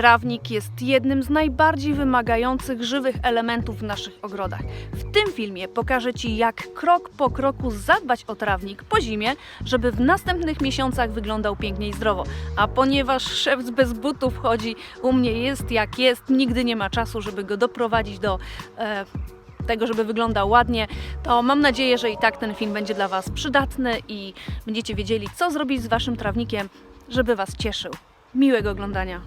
Trawnik jest jednym z najbardziej wymagających żywych elementów w naszych ogrodach. W tym filmie pokażę Ci, jak krok po kroku zadbać o trawnik po zimie, żeby w następnych miesiącach wyglądał pięknie i zdrowo. A ponieważ szef bez butów chodzi, u mnie jest jak jest, nigdy nie ma czasu, żeby go doprowadzić do e, tego, żeby wyglądał ładnie, to mam nadzieję, że i tak ten film będzie dla Was przydatny i będziecie wiedzieli, co zrobić z Waszym trawnikiem, żeby Was cieszył. Miłego oglądania.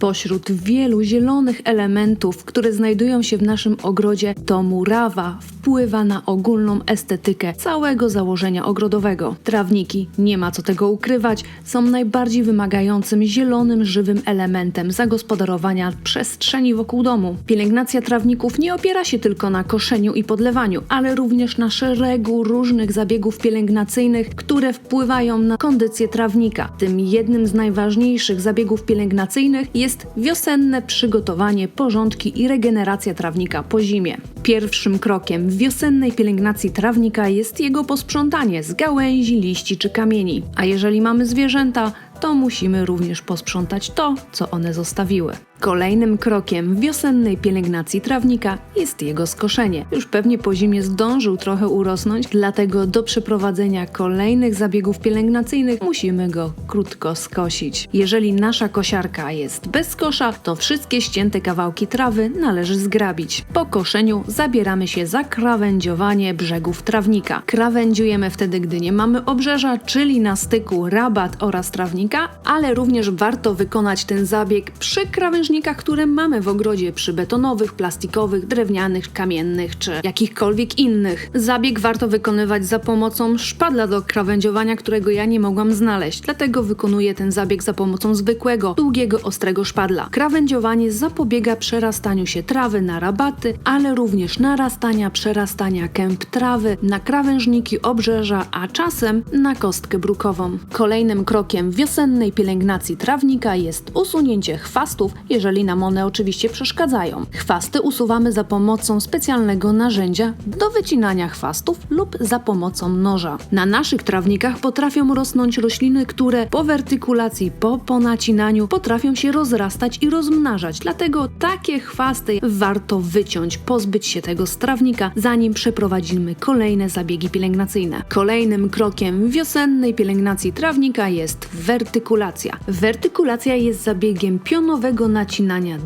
Spośród wielu zielonych elementów, które znajdują się w naszym ogrodzie, to murawa wpływa na ogólną estetykę całego założenia ogrodowego. Trawniki, nie ma co tego ukrywać, są najbardziej wymagającym zielonym, żywym elementem zagospodarowania przestrzeni wokół domu. Pielęgnacja trawników nie opiera się tylko na koszeniu i podlewaniu, ale również na szeregu różnych zabiegów pielęgnacyjnych, które wpływają na kondycję trawnika. Tym jednym z najważniejszych zabiegów pielęgnacyjnych jest wiosenne przygotowanie, porządki i regeneracja trawnika po zimie. Pierwszym krokiem w wiosennej pielęgnacji trawnika jest jego posprzątanie z gałęzi, liści czy kamieni. A jeżeli mamy zwierzęta, to musimy również posprzątać to, co one zostawiły. Kolejnym krokiem w wiosennej pielęgnacji trawnika jest jego skoszenie. Już pewnie po zimie zdążył trochę urosnąć, dlatego do przeprowadzenia kolejnych zabiegów pielęgnacyjnych musimy go krótko skosić. Jeżeli nasza kosiarka jest bez kosza, to wszystkie ścięte kawałki trawy należy zgrabić. Po koszeniu zabieramy się za krawędziowanie brzegów trawnika. Krawędziujemy wtedy, gdy nie mamy obrzeża, czyli na styku rabat oraz trawnika, ale również warto wykonać ten zabieg przy krawężnikach, które mamy w ogrodzie, przy betonowych, plastikowych, drewnianych, kamiennych czy jakichkolwiek innych. Zabieg warto wykonywać za pomocą szpadla do krawędziowania, którego ja nie mogłam znaleźć, dlatego wykonuję ten zabieg za pomocą zwykłego, długiego, ostrego szpadla. Krawędziowanie zapobiega przerastaniu się trawy na rabaty, ale również narastania, przerastania kęp trawy na krawężniki obrzeża, a czasem na kostkę brukową. Kolejnym krokiem wiosennej pielęgnacji trawnika jest usunięcie chwastów, jeżeli nam one oczywiście przeszkadzają. Chwasty usuwamy za pomocą specjalnego narzędzia do wycinania chwastów lub za pomocą noża. Na naszych trawnikach potrafią rosnąć rośliny, które po wertykulacji, po ponacinaniu potrafią się rozrastać i rozmnażać. Dlatego takie chwasty warto wyciąć, pozbyć się tego z trawnika, zanim przeprowadzimy kolejne zabiegi pielęgnacyjne. Kolejnym krokiem wiosennej pielęgnacji trawnika jest wertykulacja. Wertykulacja jest zabiegiem pionowego nacinania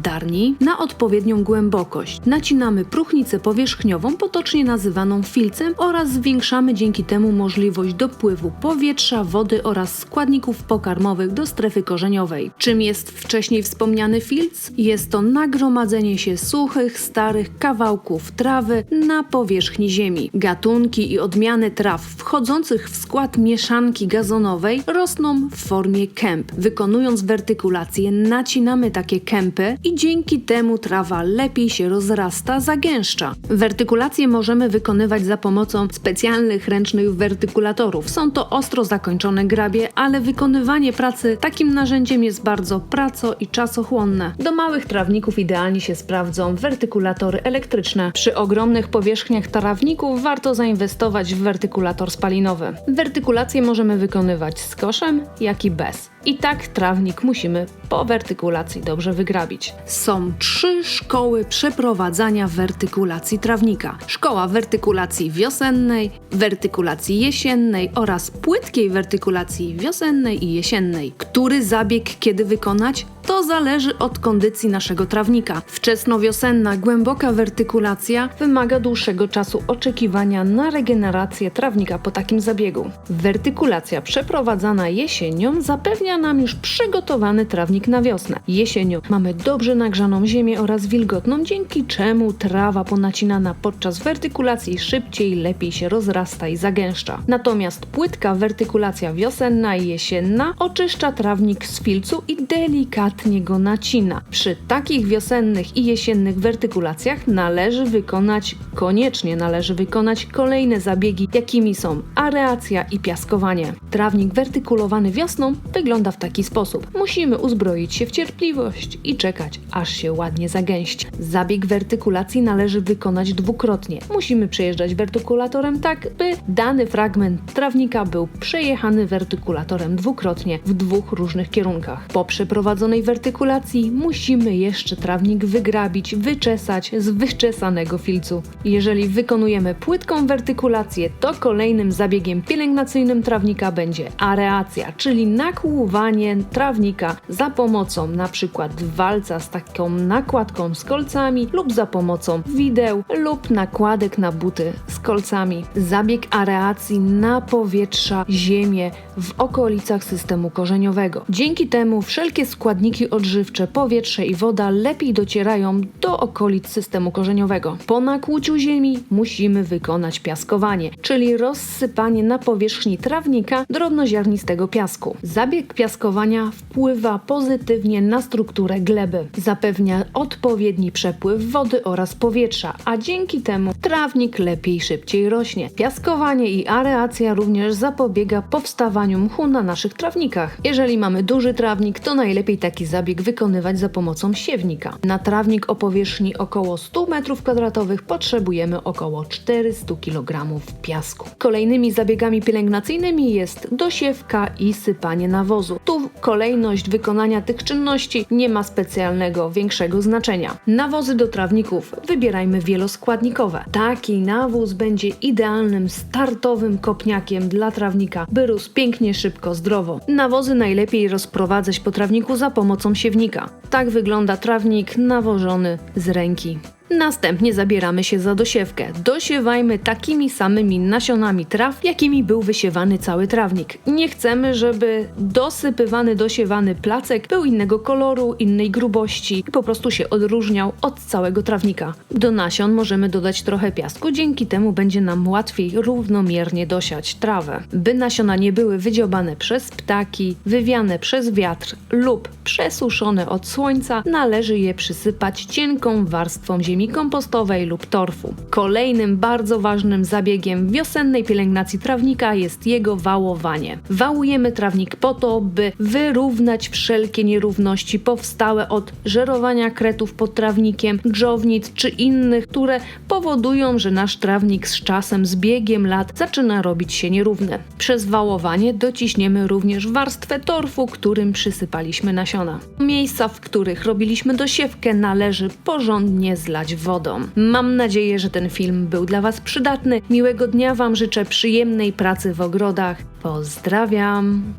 darni na odpowiednią głębokość. Nacinamy próchnicę powierzchniową, potocznie nazywaną filcem oraz zwiększamy dzięki temu możliwość dopływu powietrza, wody oraz składników pokarmowych do strefy korzeniowej. Czym jest wcześniej wspomniany filc? Jest to nagromadzenie się suchych, starych kawałków trawy na powierzchni ziemi. Gatunki i odmiany traw wchodzących w skład mieszanki gazonowej rosną w formie kęp. Wykonując wertykulację nacinamy takie kępy i dzięki temu trawa lepiej się rozrasta, zagęszcza. Wertykulację możemy wykonywać za pomocą specjalnych ręcznych wertykulatorów. Są to ostro zakończone grabie, ale wykonywanie pracy takim narzędziem jest bardzo praco i czasochłonne. Do małych trawników idealnie się sprawdzą wertykulatory elektryczne. Przy ogromnych powierzchniach trawników warto zainwestować w wertykulator spalinowy. Wertykulację możemy wykonywać z koszem, jak i bez. I tak trawnik musimy po wertykulacji dobrze wygrabić. Są trzy szkoły przeprowadzania wertykulacji trawnika: szkoła wertykulacji wiosennej, wertykulacji jesiennej oraz płytkiej wertykulacji wiosennej i jesiennej. Który zabieg kiedy wykonać? To zależy od kondycji naszego trawnika. Wczesnowiosenna, głęboka wertykulacja wymaga dłuższego czasu oczekiwania na regenerację trawnika po takim zabiegu. Wertykulacja przeprowadzana jesienią zapewnia nam już przygotowany trawnik na wiosnę. Jesienią mamy dobrze nagrzaną ziemię oraz wilgotną, dzięki czemu trawa ponacinana podczas wertykulacji szybciej, lepiej się rozrasta i zagęszcza. Natomiast płytka wertykulacja wiosenna i jesienna oczyszcza trawnik z filcu i delikatnie delikatnie nacina. Przy takich wiosennych i jesiennych wertykulacjach należy wykonać, koniecznie należy wykonać kolejne zabiegi, jakimi są areacja i piaskowanie. Trawnik wertykulowany wiosną wygląda w taki sposób. Musimy uzbroić się w cierpliwość i czekać, aż się ładnie zagęści. Zabieg wertykulacji należy wykonać dwukrotnie. Musimy przejeżdżać wertykulatorem tak, by dany fragment trawnika był przejechany wertykulatorem dwukrotnie w dwóch różnych kierunkach. Po przeprowadzonej wertykulacji musimy jeszcze trawnik wygrabić, wyczesać z wyczesanego filcu. Jeżeli wykonujemy płytką wertykulację, to kolejnym zabiegiem pielęgnacyjnym trawnika będzie areacja, czyli nakłuwanie trawnika za pomocą przykład walca z taką nakładką z kolcami lub za pomocą wideł lub nakładek na buty z kolcami. Zabieg areacji napowietrza ziemię w okolicach systemu korzeniowego. Dzięki temu wszelkie składniki odżywcze, powietrze i woda lepiej docierają do okolic systemu korzeniowego. Po nakłuciu ziemi musimy wykonać piaskowanie, czyli rozsypanie na powierzchni trawnika drobnoziarnistego piasku. Zabieg piaskowania wpływa pozytywnie na strukturę gleby, zapewnia odpowiedni przepływ wody oraz powietrza, a dzięki temu trawnik lepiej szybciej rośnie. Piaskowanie i areacja również zapobiega powstawaniu mchu na naszych trawnikach. Jeżeli mamy duży trawnik, to najlepiej taki zabieg wykonywać za pomocą siewnika. Na trawnik o powierzchni około 100 m2 potrzebujemy około 400 kg piasku. Kolejnymi zabiegami pielęgnacyjnymi jest dosiewka i sypanie nawozu. Tu kolejność wykonania tych czynności nie ma specjalnego większego znaczenia. Nawozy do trawników wybierajmy wieloskładnikowe. Taki nawóz będzie idealnym startowym kopniakiem dla trawnika, by rósł pięknie, szybko, zdrowo. Nawozy najlepiej rozprowadzać po trawniku za pomocą siewnika. Tak wygląda trawnik nawożony z ręki. Następnie zabieramy się za dosiewkę. Dosiewajmy takimi samymi nasionami traw, jakimi był wysiewany cały trawnik. Nie chcemy, żeby dosypywany, dosiewany placek był innego koloru, innej grubości i po prostu się odróżniał od całego trawnika. Do nasion możemy dodać trochę piasku, dzięki temu będzie nam łatwiej równomiernie dosiać trawę. By nasiona nie były wydziobane przez ptaki, wywiane przez wiatr lub przesuszone od słońca, należy je przysypać cienką warstwą ziemi kompostowej lub torfu. Kolejnym bardzo ważnym zabiegiem wiosennej pielęgnacji trawnika jest jego wałowanie. Wałujemy trawnik po to, by wyrównać wszelkie nierówności powstałe od żerowania kretów pod trawnikiem, grzownic czy innych, które powodują, że nasz trawnik z czasem, z biegiem lat zaczyna robić się nierówny. Przez wałowanie dociśniemy również warstwę torfu, którym przysypaliśmy nasiona. Miejsca, w których robiliśmy dosiewkę, należy porządnie zlać wodą. Mam nadzieję, że ten film był dla Was przydatny. Miłego dnia Wam życzę przyjemnej pracy w ogrodach. Pozdrawiam!